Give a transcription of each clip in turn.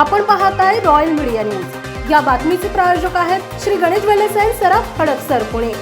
आपण पाहत आहे रॉयल मीडिया न्यूज या बातमीचे प्रायोजक आहेत श्री गणेश वेलेसाई सराफ हडपसर पुणे.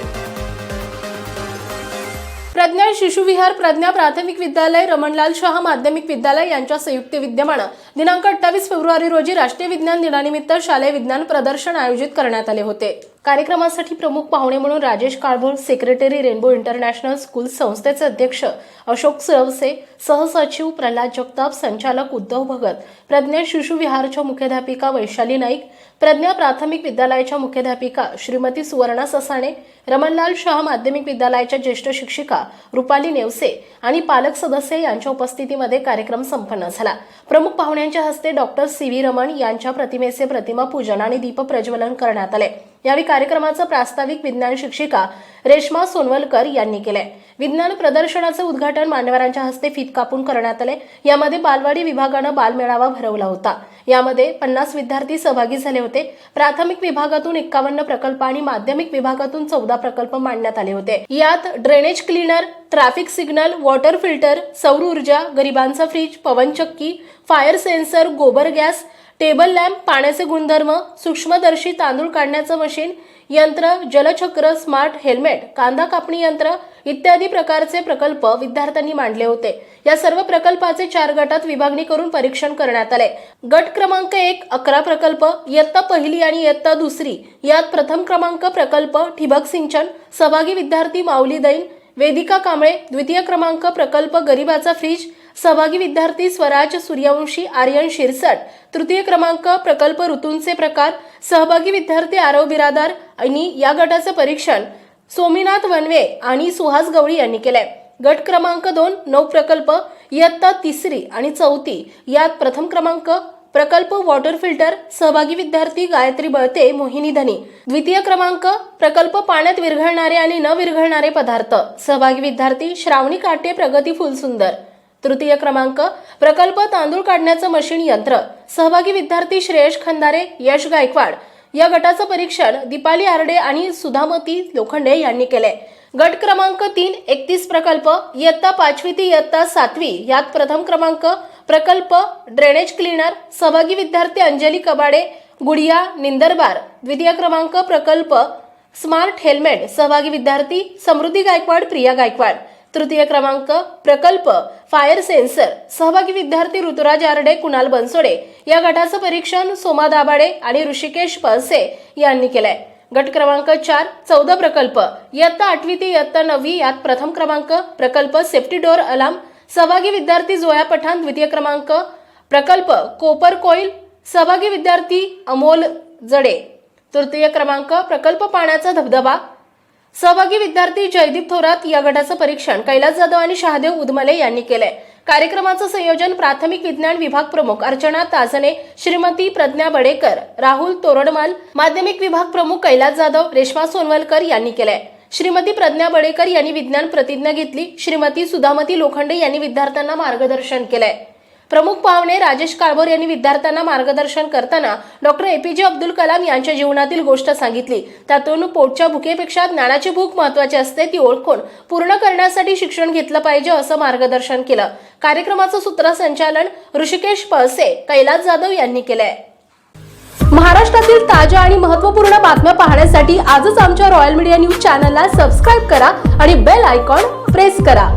प्रज्ञा शिशुविहार प्रज्ञा प्राथमिक विद्यालय रमणलाल शहा माध्यमिक विद्यालय यांच्या संयुक्त विद्यमानं दिनांक अठ्ठावीस फेब्रुवारी रोजी राष्ट्रीय विज्ञान दिनानिमित्त शालेय विज्ञान प्रदर्शन आयोजित करण्यात आले होते. कार्यक्रमासाठी प्रमुख पाहुणे म्हणून Rajesh Kalbhor secretary rainbow international school संस्थेचे अध्यक्ष अशोक सुरवसे सहसचिव प्रल्हाद जगताप संचालक उद्धव भगत प्रज्ञा शिशुविहारच्या मुख्याध्यापिका वैशाली नाईक प्रज्ञा प्राथमिक विद्यालयाच्या मुख्याध्यापिका श्रीमती सुवर्णा ससाणे रमणलाल शाह माध्यमिक विद्यालयाच्या ज्येष्ठ शिक्षिका रुपाली नेवसे आणि पालक सदस्य यांच्या उपस्थितीमध्ये कार्यक्रम संपन्न झाला. प्रमुख पाहुण्यांच्या हस्ते डॉक्टर सी व्ही रमण यांच्या प्रतिमेचे प्रतिमा पूजन आणि दीपप्रज्वलन करण्यात आले. यावेळी कार्यक्रमाचं प्रास्ताविक विज्ञान शिक्षिका रेश्मा सोनवलकर यांनी केले विज्ञान प्रदर्शनाचं उद्घाटन मान्यवरांच्या हस्ते फीत कापून करण्यात आले यामध्ये बालवाडी विभागानं बालमेळावा भरवला होता. यामध्ये पन्नास विद्यार्थी सहभागी झाले होते. प्राथमिक विभागातून एक्कावन्न प्रकल्प आणि माध्यमिक विभागातून चौदा प्रकल्प मांडण्यात आले होते. यात drainage cleaner traffic signal water filter सौर ऊर्जा गरिबांचा फ्रीज पवनचक्की फायर सेन्सर गोबर गॅस टेबल लॅम्प पाण्याचे गुणधर्म सूक्ष्मदर्शी तांदूळ काढण्याचं मशीन यंत्र जलचक्र स्मार्ट हेल्मेट कांदा कापणी यंत्र इत्यादी प्रकारचे प्रकल्प विद्यार्थ्यांनी मांडले होते. या सर्व प्रकल्पाचे चार गटात विभागणी करून परीक्षण करण्यात आले. गट क्रमांक एक अकरा प्रकल्प इयत्ता पहिली आणि इयत्ता दुसरी. यात प्रथम क्रमांक प्रकल्प ठिबक सिंचन सहभागी विद्यार्थी माऊली दैन वेदिका कांबळे द्वितीय क्रमांक प्रकल्प गरिबाचा फ्रीज सहभागी विद्यार्थी स्वराज सूर्यवंशी आर्यन शिरसट तृतीय क्रमांक प्रकल्प ऋतूंचे प्रकार सहभागी विद्यार्थी आरव बिरादार आणि या गटाचं परीक्षण सोमीनाथ वनवे आणि सुहास गवळी यांनी केलंय. गट क्रमांक दोन नऊ प्रकल्प इयत्ता तिसरी आणि चौथी. यात प्रथम क्रमांक प्रकल्प वॉटर फिल्टर सहभागी विद्यार्थी गायत्री बळते मोहिनी धनी. द्वितीय क्रमांक प्रकल्प पाण्यात विरघळणारे आणि न विरघळणारे पदार्थ सहभागी विद्यार्थी श्रावणी काटे प्रगती फुलसुंदर. तृतीय क्रमांक प्रकल्प तांदूळ काढण्याचं मशीन यंत्र. सहभागी विद्यार्थी श्रेयश खंदारे यश गायकवाड. या गटाचं परीक्षण दीपाली आरडे आणि सुधामती लोखंडे यांनी केले गट क्रमांक तीन एकतीस प्रकल्प इयत्ता पाचवी ते इयत्ता सातवी. यात प्रथम क्रमांक प्रकल्प ड्रेनेज क्लीनर सहभागी विद्यार्थी अंजली कबाडे गुडिया निंदरबार. द्वितीय क्रमांक प्रकल्प स्मार्ट हेल्मेट सहभागी विद्यार्थी समृद्धी गायकवाड प्रिया गायकवाड. तृतीय क्रमांक प्रकल्प फायर सेन्सर सहभागी विद्यार्थी ऋतुराज आरडे कुणाल बनसोडे या गटाचं परीक्षण सोमा दाभाडे आणि ऋषिकेश पळसे यांनी केलंय. गट क्रमांक चार चौदा प्रकल्प. इयत्ता आठवी ते इयत्ता नववी यात प्रथम क्रमांक प्रकल्प सेफ्टी डोअर अलार्म सहभागी विद्यार्थी जोया पठाण द्वितीय क्रमांक प्रकल्प कोपर कोईल सहभागी विद्यार्थी अमोल जडे. तृतीय क्रमांक प्रकल्प पाण्याचा धबधबा सहभागी विद्यार्थी जयदीप थोरात या गटाचं परीक्षण कैलास जाधव आणि शहादेव उदमले यांनी केलंय. कार्यक्रमाचं संयोजन प्राथमिक विज्ञान विभाग प्रमुख अर्चना ताजने श्रीमती प्रज्ञा बडेकर राहुल तोरडमाल माध्यमिक विभाग प्रमुख कैलास जाधव रेश्मा सोनवलकर यांनी केलंय. श्रीमती प्रज्ञा बडेकर यांनी विज्ञान प्रतिज्ञा घेतली. श्रीमती सुधामती लोखंडे यांनी विद्यार्थ्यांना मार्गदर्शन केलंय. प्रमुख पाहुणे राजेश काळभोर यांनी विद्यार्थ्यांना मार्गदर्शन करताना डॉक्टर एपीजे अब्दुल कलाम यांच्या जीवनातील गोष्ट सांगितली. त्यातून पोटच्या भुकेपेक्षा ज्ञानाची भूक महत्वाची असते ती ओळखून पूर्ण करण्यासाठी शिक्षण घेतलं पाहिजे असं मार्गदर्शन केलं. कार्यक्रमाचं सूत्रसंचालन ऋषिकेश पळसे कैलास जाधव यांनी केलंय. महाराष्ट्रातील ताज्या आणि महत्त्वपूर्ण बातम्या पाहण्यासाठी आजच आमच्या रॉयल मीडिया न्यूज चॅनलला सबस्क्राईब करा आणि बेल आयकॉन प्रेस करा.